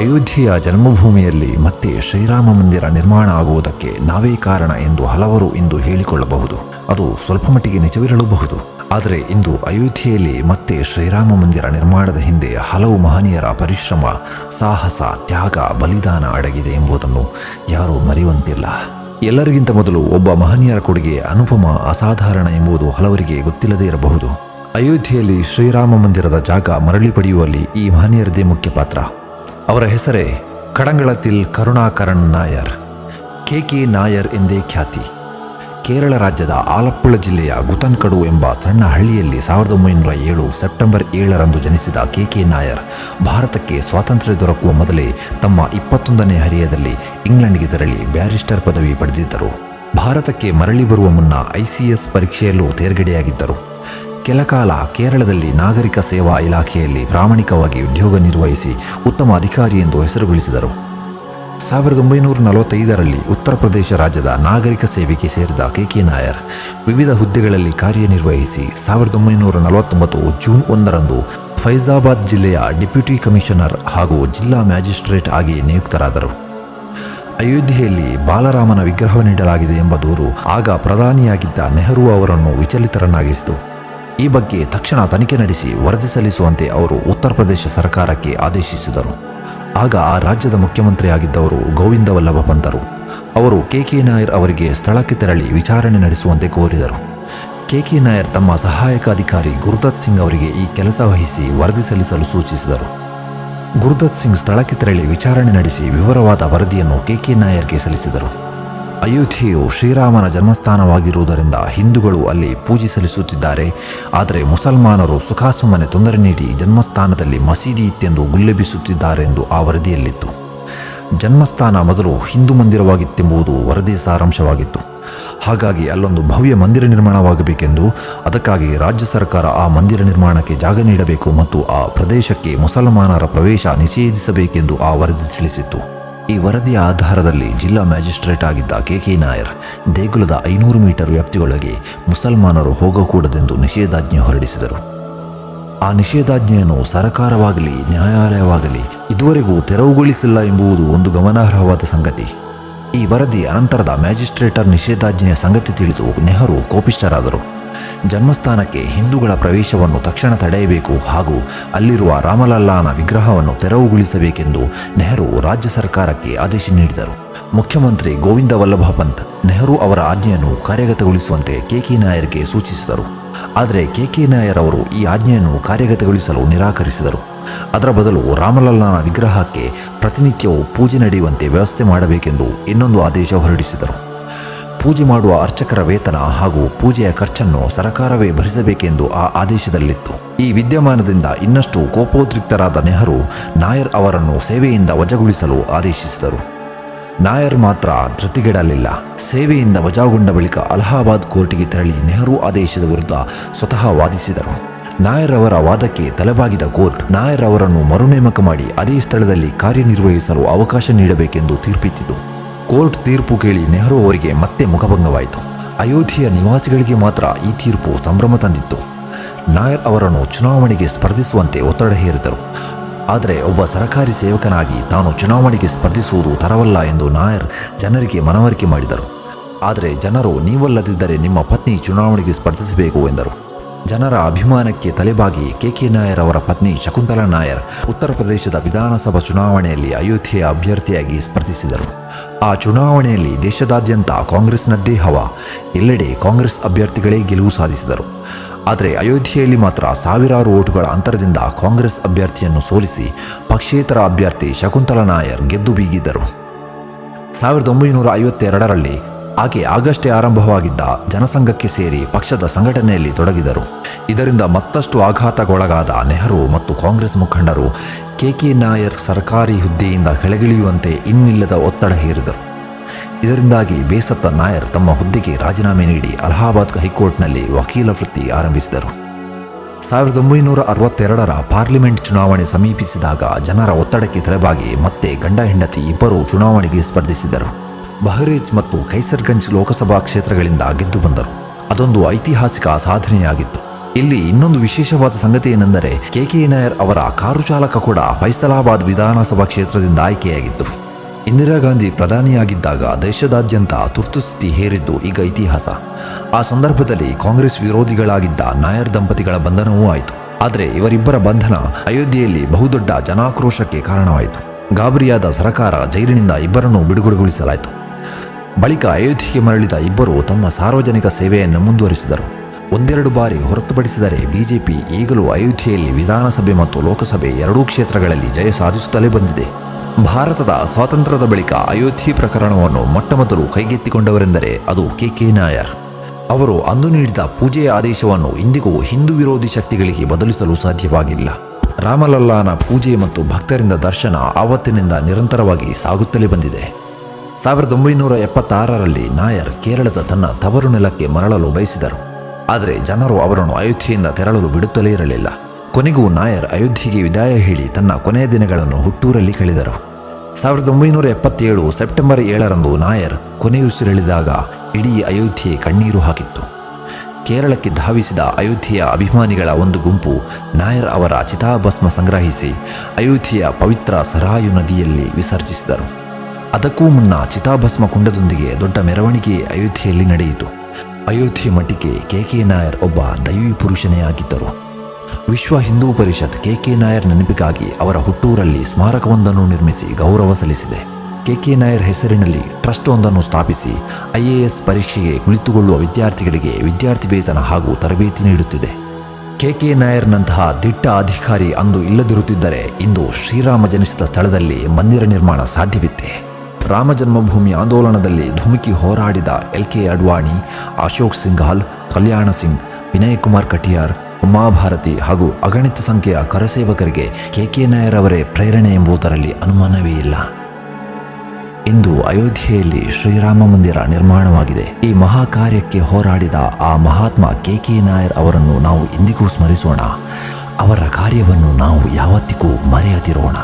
ಅಯೋಧ್ಯೆಯ ಜನ್ಮಭೂಮಿಯಲ್ಲಿ ಮತ್ತೆ ಶ್ರೀರಾಮ ಮಂದಿರ ನಿರ್ಮಾಣ ಆಗುವುದಕ್ಕೆ ನಾವೇ ಕಾರಣ ಎಂದು ಹಲವರು ಇಂದು ಹೇಳಿಕೊಳ್ಳಬಹುದು. ಅದು ಸ್ವಲ್ಪ ಮಟ್ಟಿಗೆ ನಿಜವಿರಲೂಬಹುದು. ಆದರೆ ಇಂದು ಅಯೋಧ್ಯೆಯಲ್ಲಿ ಮತ್ತೆ ಶ್ರೀರಾಮ ಮಂದಿರ ನಿರ್ಮಾಣದ ಹಿಂದೆ ಹಲವು ಮಹನೀಯರ ಪರಿಶ್ರಮ, ಸಾಹಸ, ತ್ಯಾಗ, ಬಲಿದಾನ ಅಡಗಿದೆ ಎಂಬುದನ್ನು ಯಾರೂ ಮರೆಯುವಂತಿಲ್ಲ. ಎಲ್ಲರಿಗಿಂತ ಮೊದಲು ಒಬ್ಬ ಮಹನೀಯರ ಕೊಡುಗೆ ಅನುಪಮ ಅಸಾಧಾರಣ ಎಂಬುದು ಹಲವರಿಗೆ ಗೊತ್ತಿಲ್ಲದೇ ಇರಬಹುದು. ಅಯೋಧ್ಯೆಯಲ್ಲಿ ಶ್ರೀರಾಮ ಮಂದಿರದ ಜಾಗ ಮರಳಿ ಪಡೆಯುವಲ್ಲಿ ಈ ಮಹನೀಯರದೇ ಮುಖ್ಯ ಪಾತ್ರ. ಅವರ ಹೆಸರೇ ಕಡಂಗಳತಿಲ್ ಕರುಣಾಕರಣ್ ನಾಯರ್ ಕೆ ಕೆ ನಾಯರ್ ಎಂದೇ ಖ್ಯಾತಿ. ಕೇರಳ ರಾಜ್ಯದ ಆಲಪ್ಪುಳ ಜಿಲ್ಲೆಯ ಗುತನ್ಕಡು ಎಂಬ ಸಣ್ಣ ಹಳ್ಳಿಯಲ್ಲಿ ಸಾವಿರದ ಒಂಬೈನೂರ ಏಳು ಸೆಪ್ಟೆಂಬರ್ ಏಳರಂದು ಜನಿಸಿದ ಕೆ ಕೆ ನಾಯರ್ ಭಾರತಕ್ಕೆ ಸ್ವಾತಂತ್ರ್ಯ ದೊರಕುವ ಮೊದಲೇ ತಮ್ಮ ಇಪ್ಪತ್ತೊಂದನೇ ಹರಿಯದಲ್ಲಿ ಇಂಗ್ಲೆಂಡ್ಗೆ ತೆರಳಿ ಬ್ಯಾರಿಸ್ಟರ್ ಪದವಿ ಪಡೆದಿದ್ದರು. ಭಾರತಕ್ಕೆ ಮರಳಿ ಬರುವ ಮುನ್ನ ಐಸಿಎಸ್ ಪರೀಕ್ಷೆಯಲ್ಲೂ ತೇರ್ಗಡೆಯಾಗಿದ್ದರು. ಕೆಲಕಾಲ ಕೇರಳದಲ್ಲಿ ನಾಗರಿಕ ಸೇವಾ ಇಲಾಖೆಯಲ್ಲಿ ಪ್ರಾಮಾಣಿಕವಾಗಿ ಉದ್ಯೋಗ ನಿರ್ವಹಿಸಿ ಉತ್ತಮ ಅಧಿಕಾರಿ ಎಂದು ಹೆಸರುಗಳಿಸಿದರು. ಸಾವಿರದ ಒಂಬೈನೂರ ನಲವತ್ತೈದರಲ್ಲಿ ಉತ್ತರ ಪ್ರದೇಶ ರಾಜ್ಯದ ನಾಗರಿಕ ಸೇವೆಗೆ ಸೇರಿದ ಕೆ ಕೆ ನಾಯರ್ ವಿವಿಧ ಹುದ್ದೆಗಳಲ್ಲಿ ಕಾರ್ಯನಿರ್ವಹಿಸಿ ಸಾವಿರದ ಒಂಬೈನೂರ ನಲವತ್ತೊಂಬತ್ತು ಜೂನ್ ಒಂದರಂದು ಫೈಜಾಬಾದ್ ಜಿಲ್ಲೆಯ ಡೆಪ್ಯೂಟಿ ಕಮಿಷನರ್ ಹಾಗೂ ಜಿಲ್ಲಾ ಮ್ಯಾಜಿಸ್ಟ್ರೇಟ್ ಆಗಿ ನಿಯುಕ್ತರಾದರು. ಅಯೋಧ್ಯೆಯಲ್ಲಿ ಬಾಲರಾಮನ ವಿಗ್ರಹ ನೀಡಲಾಗಿದೆ ಎಂಬ ದೂರು ಆಗ ಪ್ರಧಾನಿಯಾಗಿದ್ದ ನೆಹರು ಅವರನ್ನು ವಿಚಲಿತರನ್ನಾಗಿಸಿತು. ಈ ಬಗ್ಗೆ ತಕ್ಷಣ ತನಿಖೆ ನಡೆಸಿ ವರದಿ ಸಲ್ಲಿಸುವಂತೆ ಅವರು ಉತ್ತರ ಪ್ರದೇಶ ಸರ್ಕಾರಕ್ಕೆ ಆದೇಶಿಸಿದರು. ಆಗ ಆ ರಾಜ್ಯದ ಮುಖ್ಯಮಂತ್ರಿಯಾಗಿದ್ದವರು ಗೋವಿಂದ ವಲ್ಲಭ ಪಂತರು ಅವರು ಕೆ ಕೆ ನಾಯರ್ ಅವರಿಗೆ ಸ್ಥಳಕ್ಕೆ ತೆರಳಿ ವಿಚಾರಣೆ ನಡೆಸುವಂತೆ ಕೋರಿದರು. ಕೆ ಕೆ ನಾಯರ್ ತಮ್ಮ ಸಹಾಯಕ ಅಧಿಕಾರಿ ಗುರುದತ್ ಸಿಂಗ್ ಅವರಿಗೆ ಈ ಕೆಲಸ ವಹಿಸಿ ವರದಿ ಸಲ್ಲಿಸಲು ಸೂಚಿಸಿದರು. ಗುರುದತ್ ಸಿಂಗ್ ಸ್ಥಳಕ್ಕೆ ತೆರಳಿ ವಿಚಾರಣೆ ನಡೆಸಿ ವಿವರವಾದ ವರದಿಯನ್ನು ಕೆ ಕೆ ನಾಯರ್ಗೆ ಸಲ್ಲಿಸಿದರು. ಅಯೋಧ್ಯೆಯು ಶ್ರೀರಾಮನ ಜನ್ಮಸ್ಥಾನವಾಗಿರುವುದರಿಂದ ಹಿಂದೂಗಳು ಅಲ್ಲಿ ಪೂಜೆ ಸಲ್ಲಿಸುತ್ತಿದ್ದಾರೆ. ಆದರೆ ಮುಸಲ್ಮಾನರು ಸುಖಾಸಮನೆ ತೊಂದರೆ ನೀಡಿ ಜನ್ಮಸ್ಥಾನದಲ್ಲಿ ಮಸೀದಿ ಇತ್ತೆಂದು ಗುಲ್ಲೆಬ್ಬಿಸುತ್ತಿದ್ದಾರೆ ಎಂದು ಆ ವರದಿಯಲ್ಲಿತ್ತು. ಜನ್ಮಸ್ಥಾನ ಮೊದಲು ಹಿಂದೂ ಮಂದಿರವಾಗಿತ್ತೆಂಬುದು ವರದಿಯ ಸಾರಾಂಶವಾಗಿತ್ತು. ಹಾಗಾಗಿ ಅಲ್ಲೊಂದು ಭವ್ಯ ಮಂದಿರ ನಿರ್ಮಾಣವಾಗಬೇಕೆಂದು ಅದಕ್ಕಾಗಿ ರಾಜ್ಯ ಸರ್ಕಾರ ಆ ಮಂದಿರ ನಿರ್ಮಾಣಕ್ಕೆ ಜಾಗ ನೀಡಬೇಕು ಮತ್ತು ಆ ಪ್ರದೇಶಕ್ಕೆ ಮುಸಲ್ಮಾನರ ಪ್ರವೇಶ ನಿಷೇಧಿಸಬೇಕೆಂದು ಆ ವರದಿ ತಿಳಿಸಿತ್ತು. ಈ ವರದಿಯ ಆಧಾರದಲ್ಲಿ ಜಿಲ್ಲಾ ಮ್ಯಾಜಿಸ್ಟ್ರೇಟ್ ಆಗಿದ್ದ ಕೆ ಕೆ ನಾಯರ್ ದೇಗುಲದ ಐನೂರು ಮೀಟರ್ ವ್ಯಾಪ್ತಿಯೊಳಗೆ ಮುಸಲ್ಮಾನರು ಹೋಗಕೂಡದೆಂದು ನಿಷೇಧಾಜ್ಞೆ ಹೊರಡಿಸಿದರು. ಆ ನಿಷೇಧಾಜ್ಞೆಯನ್ನು ಸರಕಾರವಾಗಲಿ, ನ್ಯಾಯಾಲಯವಾಗಲಿ ಇದುವರೆಗೂ ತೆರವುಗೊಳಿಸಿಲ್ಲ ಎಂಬುದು ಒಂದು ಗಮನಾರ್ಹವಾದ ಸಂಗತಿ. ಈ ವರದಿ ಅನಂತರದ ಮ್ಯಾಜಿಸ್ಟ್ರೇಟರ್ ನಿಷೇಧಾಜ್ಞೆಯ ಸಂಗತಿ ತಿಳಿದು ನೆಹರು ಕೋಪಿಷ್ಠರಾದರು. ಜನ್ಮಸ್ಥಾನಕ್ಕೆ ಹಿಂದೂಗಳ ಪ್ರವೇಶವನ್ನು ತಕ್ಷಣ ತಡೆಯಬೇಕು ಹಾಗೂ ಅಲ್ಲಿರುವ ರಾಮಲಲ್ಲಾನ ವಿಗ್ರಹವನ್ನು ತೆರವುಗೊಳಿಸಬೇಕೆಂದು ನೆಹರು ರಾಜ್ಯ ಸರ್ಕಾರಕ್ಕೆ ಆದೇಶ ನೀಡಿದರು. ಮುಖ್ಯಮಂತ್ರಿ ಗೋವಿಂದ ವಲ್ಲಭ ಪಂತ್, ನೆಹರು ಅವರ ಆಜ್ಞೆಯನ್ನು ಕಾರ್ಯಗತಗೊಳಿಸುವಂತೆ ಕೆ ಕೆ ನಾಯರ್ಗೆ ಸೂಚಿಸಿದರು. ಆದರೆ ಕೆ ಕೆ ನಾಯರ್ ಅವರು ಈ ಆಜ್ಞೆಯನ್ನು ಕಾರ್ಯಗತಗೊಳಿಸಲು ನಿರಾಕರಿಸಿದರು. ಅದರ ಬದಲು ರಾಮಲಲ್ಲಾನ ವಿಗ್ರಹಕ್ಕೆ ಪ್ರತಿನಿತ್ಯವೂ ಪೂಜೆ ನಡೆಯುವಂತೆ ವ್ಯವಸ್ಥೆ ಮಾಡಬೇಕೆಂದು ಇನ್ನೊಂದು ಆದೇಶ ಹೊರಡಿಸಿದರು. ಪೂಜೆ ಮಾಡುವ ಅರ್ಚಕರ ವೇತನ ಹಾಗೂ ಪೂಜೆಯ ಖರ್ಚನ್ನು ಸರಕಾರವೇ ಭರಿಸಬೇಕೆಂದು ಆ ಆದೇಶದಲ್ಲಿತ್ತು. ಈ ವಿದ್ಯಮಾನದಿಂದ ಇನ್ನಷ್ಟು ಕೋಪೋದ್ರಿಕ್ತರಾದ ನೆಹರು, ನಾಯರ್ ಅವರನ್ನು ಸೇವೆಯಿಂದ ವಜಾಗೊಳಿಸಲು ಆದೇಶಿಸಿದರು. ನಾಯರ್ ಮಾತ್ರ ಧೃತಿಗೆಡಲಿಲ್ಲ. ಸೇವೆಯಿಂದ ವಜಾಗೊಂಡ ಬಳಿಕ ಅಲಹಾಬಾದ್ ಕೋರ್ಟಿಗೆ ತೆರಳಿ ನೆಹರು ಆದೇಶದ ವಿರುದ್ಧ ಸ್ವತಃ ವಾದಿಸಿದರು. ನಾಯರ್ ಅವರ ವಾದಕ್ಕೆ ತಲೆಬಾಗಿದ ಕೋರ್ಟ್ ನಾಯರ್ ಅವರನ್ನು ಮರುನೇಮಕ ಮಾಡಿ ಅದೇ ಸ್ಥಳದಲ್ಲಿ ಕಾರ್ಯನಿರ್ವಹಿಸಲು ಅವಕಾಶ ನೀಡಬೇಕೆಂದು ತೀರ್ಪಿತ್ತಿತು ಕೋರ್ಟ್ ತೀರ್ಪು ಕೇಳಿ ನೆಹರು ಅವರಿಗೆ ಮತ್ತೆ ಮುಖಭಂಗವಾಯಿತು. ಅಯೋಧ್ಯೆಯ ನಿವಾಸಿಗಳಿಗೆ ಮಾತ್ರ ಈ ತೀರ್ಪು ಸಂಭ್ರಮ ತಂದಿತ್ತು. ನಾಯರ್ ಅವರನ್ನು ಚುನಾವಣೆಗೆ ಸ್ಪರ್ಧಿಸುವಂತೆ ಒತ್ತಡ ಹೇರಿದರು ಆದರೆ ಒಬ್ಬ ಸರಕಾರಿ ಸೇವಕನಾಗಿ ತಾನು ಚುನಾವಣೆಗೆ ಸ್ಪರ್ಧಿಸುವುದು ತರವಲ್ಲ ಎಂದು ನಾಯರ್ ಜನರಿಗೆ ಮನವರಿಕೆ ಮಾಡಿದರು. ಆದರೆ ಜನರು ನೀವಲ್ಲದಿದ್ದರೆ ನಿಮ್ಮ ಪತ್ನಿ ಚುನಾವಣೆಗೆ ಸ್ಪರ್ಧಿಸಬೇಕು ಎಂದರು. ಜನರ ಅಭಿಮಾನಕ್ಕೆ ತಲೆಬಾಗಿ ಕೆ ಕೆ ನಾಯರ್ ಅವರ ಪತ್ನಿ ಶಕುಂತಲಾ ನಾಯರ್ ಉತ್ತರ ಪ್ರದೇಶದ ವಿಧಾನಸಭಾ ಚುನಾವಣೆಯಲ್ಲಿ ಅಯೋಧ್ಯೆಯ ಅಭ್ಯರ್ಥಿಯಾಗಿ ಸ್ಪರ್ಧಿಸಿದರು. ಆ ಚುನಾವಣೆಯಲ್ಲಿ ದೇಶದಾದ್ಯಂತ ಕಾಂಗ್ರೆಸ್ನದ್ದೇ ಹವಾ. ಎಲ್ಲೆಡೆ ಕಾಂಗ್ರೆಸ್ ಅಭ್ಯರ್ಥಿಗಳೇ ಗೆಲುವು ಸಾಧಿಸಿದರು. ಆದರೆ ಅಯೋಧ್ಯೆಯಲ್ಲಿ ಮಾತ್ರ ಸಾವಿರಾರು ಓಟುಗಳ ಅಂತರದಿಂದ ಕಾಂಗ್ರೆಸ್ ಅಭ್ಯರ್ಥಿಯನ್ನು ಸೋಲಿಸಿ ಪಕ್ಷೇತರ ಅಭ್ಯರ್ಥಿ ಶಕುಂತಲಾ ನಾಯರ್ ಗೆದ್ದು ಬೀಗಿದ್ದರು. ಸಾವಿರದ ಒಂಬೈನೂರ ಐವತ್ತೆರಡರಲ್ಲಿ ಆಕೆ ಆಗಷ್ಟೇ ಆರಂಭವಾಗಿದ್ದ ಜನಸಂಘಕ್ಕೆ ಸೇರಿ ಪಕ್ಷದ ಸಂಘಟನೆಯಲ್ಲಿ ತೊಡಗಿದರು. ಇದರಿಂದ ಮತ್ತಷ್ಟು ಆಘಾತಗೊಳಗಾದ ನೆಹರು ಮತ್ತು ಕಾಂಗ್ರೆಸ್ ಮುಖಂಡರು ಕೆ ಕೆ ನಾಯರ್ ಸರ್ಕಾರಿ ಹುದ್ದೆಯಿಂದ ಕೆಳಗಿಳಿಯುವಂತೆ ಇನ್ನಿಲ್ಲದ ಒತ್ತಡ ಹೇರಿದರು. ಇದರಿಂದಾಗಿ ಬೇಸತ್ತ ನಾಯರ್ ತಮ್ಮ ಹುದ್ದೆಗೆ ರಾಜೀನಾಮೆ ನೀಡಿ ಅಲಹಾಬಾದ್ ಹೈಕೋರ್ಟ್ನಲ್ಲಿ ವಕೀಲ ವೃತ್ತಿ ಆರಂಭಿಸಿದರು. ಸಾವಿರದ ಒಂಬೈನೂರ ಅರವತ್ತೆರಡರ ಪಾರ್ಲಿಮೆಂಟ್ ಚುನಾವಣೆ ಸಮೀಪಿಸಿದಾಗ ಜನರ ಒತ್ತಡಕ್ಕೆ ತಲೆಬಾಗಿ ಮತ್ತೆ ಗಂಡ ಹೆಂಡತಿ ಇಬ್ಬರು ಚುನಾವಣೆಗೆ ಸ್ಪರ್ಧಿಸಿದರು. ಬಹರೇಜ್ ಮತ್ತು ಕೈಸರ್ಗಂಜ್ ಲೋಕಸಭಾ ಕ್ಷೇತ್ರಗಳಿಂದ ಗೆದ್ದು ಬಂದರು. ಅದೊಂದು ಐತಿಹಾಸಿಕ ಸಾಧನೆಯಾಗಿತ್ತು. ಇಲ್ಲಿ ಇನ್ನೊಂದು ವಿಶೇಷವಾದ ಸಂಗತಿ ಏನೆಂದರೆ ಕೆ ಕೆ ನಾಯರ್ ಅವರ ಕಾರು ಚಾಲಕ ಕೂಡ ಫೈಸಲಾಬಾದ್ ವಿಧಾನಸಭಾ ಕ್ಷೇತ್ರದಿಂದ ಆಯ್ಕೆಯಾಗಿದ್ದು, ಇಂದಿರಾ ಗಾಂಧಿ ಪ್ರಧಾನಿಯಾಗಿದ್ದಾಗ ದೇಶದಾದ್ಯಂತ ತುರ್ತು ಸ್ಥಿತಿ ಹೇರಿದ್ದು ಈಗ ಇತಿಹಾಸ. ಆ ಸಂದರ್ಭದಲ್ಲಿ ಕಾಂಗ್ರೆಸ್ ವಿರೋಧಿಗಳಾಗಿದ್ದ ನಾಯರ್ ದಂಪತಿಗಳ ಬಂಧನವೂ ಆಯಿತು. ಆದರೆ ಇವರಿಬ್ಬರ ಬಂಧನ ಅಯೋಧ್ಯೆಯಲ್ಲಿ ಬಹುದೊಡ್ಡ ಜನಾಕ್ರೋಶಕ್ಕೆ ಕಾರಣವಾಯಿತು. ಗಾಬರಿಯಾದ ಸರಕಾರ ಜೈಲಿನಿಂದ ಇಬ್ಬರನ್ನು ಬಿಡುಗಡೆಗೊಳಿಸಲಾಯಿತು. ಬಳಿಕ ಅಯೋಧ್ಯೆಗೆ ಮರಳಿದ ಇಬ್ಬರು ತಮ್ಮ ಸಾರ್ವಜನಿಕ ಸೇವೆಯನ್ನು ಮುಂದುವರಿಸಿದರು. ಒಂದೆರಡು ಬಾರಿ ಹೊರತುಪಡಿಸಿದರೆ ಬಿಜೆಪಿ ಈಗಲೂ ಅಯೋಧ್ಯೆಯಲ್ಲಿ ವಿಧಾನಸಭೆ ಮತ್ತು ಲೋಕಸಭೆ ಎರಡೂ ಕ್ಷೇತ್ರಗಳಲ್ಲಿ ಜಯ ಸಾಧಿಸುತ್ತಲೇ ಬಂದಿದೆ. ಭಾರತದ ಸ್ವಾತಂತ್ರ್ಯದ ಬಳಿಕ ಅಯೋಧ್ಯೆ ಪ್ರಕರಣವನ್ನು ಮೊಟ್ಟಮೊದಲು ಕೈಗೆತ್ತಿಕೊಂಡವರೆಂದರೆ ಅದು ಕೆ ಕೆ ನಾಯರ್. ಅವರು ಅಂದು ನೀಡಿದ ಪೂಜೆಯ ಆದೇಶವನ್ನು ಇಂದಿಗೂ ಹಿಂದೂ ವಿರೋಧಿ ಶಕ್ತಿಗಳಿಗೆ ಬದಲಿಸಲು ಸಾಧ್ಯವಾಗಿಲ್ಲ. ರಾಮಲಲ್ಲಾನ ಪೂಜೆ ಮತ್ತು ಭಕ್ತರಿಂದ ದರ್ಶನ ಆವತ್ತಿನಿಂದ ನಿರಂತರವಾಗಿ ಸಾಗುತ್ತಲೇ ಬಂದಿದೆ. ಸಾವಿರದ ಒಂಬೈನೂರ ಎಪ್ಪತ್ತಾರರಲ್ಲಿ ನಾಯರ್ ಕೇರಳದ ತನ್ನ ತವರು ನೆಲಕ್ಕೆ ಮರಳಲು ಬಯಸಿದರು. ಆದರೆ ಜನರು ಅವರನ್ನು ಅಯೋಧ್ಯೆಯಿಂದ ತೆರಳಲು ಬಿಡುತ್ತಲೇ ಇರಲಿಲ್ಲ. ಕೊನೆಗೂ ನಾಯರ್ ಅಯೋಧ್ಯೆಗೆ ವಿದಾಯ ಹೇಳಿ ತನ್ನ ಕೊನೆಯ ದಿನಗಳನ್ನು ಹುಟ್ಟೂರಲ್ಲಿ ಕಳೆದರು. ಸಾವಿರದ ಒಂಬೈನೂರ ಎಪ್ಪತ್ತೇಳು ಸೆಪ್ಟೆಂಬರ್ ಏಳರಂದು ನಾಯರ್ ಕೊನೆಯುಸಿರೆಳೆದಾಗ ಇಡೀ ಅಯೋಧ್ಯೆ ಕಣ್ಣೀರು ಹಾಕಿತ್ತು. ಕೇರಳಕ್ಕೆ ಧಾವಿಸಿದ ಅಯೋಧ್ಯೆಯ ಅಭಿಮಾನಿಗಳ ಒಂದು ಗುಂಪು ನಾಯರ್ ಅವರ ಚಿತಾಭಸ್ಮ ಸಂಗ್ರಹಿಸಿ ಅಯೋಧ್ಯೆಯ ಪವಿತ್ರ ಸರಾಯು ನದಿಯಲ್ಲಿ ವಿಸರ್ಜಿಸಿದರು. ಅದಕ್ಕೂ ಮುನ್ನ ಚಿತಾಭಸ್ಮ ಕುಂಡದೊಂದಿಗೆ ದೊಡ್ಡ ಮೆರವಣಿಗೆ ಅಯೋಧ್ಯೆಯಲ್ಲಿ ನಡೆಯಿತು. ಅಯೋಧ್ಯೆ ಮಠಕ್ಕೆ ಕೆ ಕೆ ನಾಯರ್ ಒಬ್ಬ ದೈವಿ ಪುರುಷನೇ ಆಗಿದ್ದರು. ವಿಶ್ವ ಹಿಂದೂ ಪರಿಷತ್ ಕೆ ಕೆ ನಾಯರ್ ನೆನಪಿಗಾಗಿ ಅವರ ಹುಟ್ಟೂರಲ್ಲಿ ಸ್ಮಾರಕವೊಂದನ್ನು ನಿರ್ಮಿಸಿ ಗೌರವ ಸಲ್ಲಿಸಿದೆ. ಕೆ ಕೆ ನಾಯರ್ ಹೆಸರಿನಲ್ಲಿ ಟ್ರಸ್ಟ್ ಒಂದನ್ನು ಸ್ಥಾಪಿಸಿ ಐ ಎ ಎಸ್ ಪರೀಕ್ಷೆಗೆ ಕುಳಿತುಕೊಳ್ಳುವ ವಿದ್ಯಾರ್ಥಿಗಳಿಗೆ ವಿದ್ಯಾರ್ಥಿ ವೇತನ ಹಾಗೂ ತರಬೇತಿ ನೀಡುತ್ತಿದೆ. ಕೆ ಕೆ ನಾಯರ್ನಂತಹ ದಿಟ್ಟ ಅಧಿಕಾರಿ ಅಂದು ಇಲ್ಲದಿರುತ್ತಿದ್ದರೆ ಇಂದು ಶ್ರೀರಾಮ ಜನಿಸಿದ ಸ್ಥಳದಲ್ಲಿ ಮಂದಿರ ನಿರ್ಮಾಣ ಸಾಧ್ಯವಿತ್ತೆ. ರಾಮ ಜನ್ಮಭೂಮಿ ಆಂದೋಲನದಲ್ಲಿ ಧುಮುಕಿ ಹೋರಾಡಿದ ಎಲ್ ಕೆ ಅಡ್ವಾಣಿ, ಅಶೋಕ್ ಸಿಂಘಾಲ್, ಕಲ್ಯಾಣ ಸಿಂಗ್, ವಿನಯ್ ಕುಮಾರ್ ಕಟಿಯಾರ್, ಉಮಾಭಾರತಿ ಹಾಗೂ ಅಗಣಿತ ಸಂಖ್ಯೆಯ ಕರಸೇವಕರಿಗೆ ಕೆ ಕೆ ನಾಯರ್ ಅವರೇ ಪ್ರೇರಣೆ ಎಂಬುದರಲ್ಲಿ ಅನುಮಾನವೇ ಇಲ್ಲ. ಇಂದು ಅಯೋಧ್ಯೆಯಲ್ಲಿ ಶ್ರೀರಾಮ ಮಂದಿರ ನಿರ್ಮಾಣವಾಗಿದೆ. ಈ ಮಹಾ ಕಾರ್ಯಕ್ಕೆ ಹೋರಾಡಿದ ಆ ಮಹಾತ್ಮ ಕೆ ಕೆ ನಾಯರ್ ಅವರನ್ನು ನಾವು ಇಂದಿಗೂ ಸ್ಮರಿಸೋಣ. ಅವರ ಕಾರ್ಯವನ್ನು ನಾವು ಯಾವತ್ತಿಗೂ ಮರೆಯದಿರೋಣ.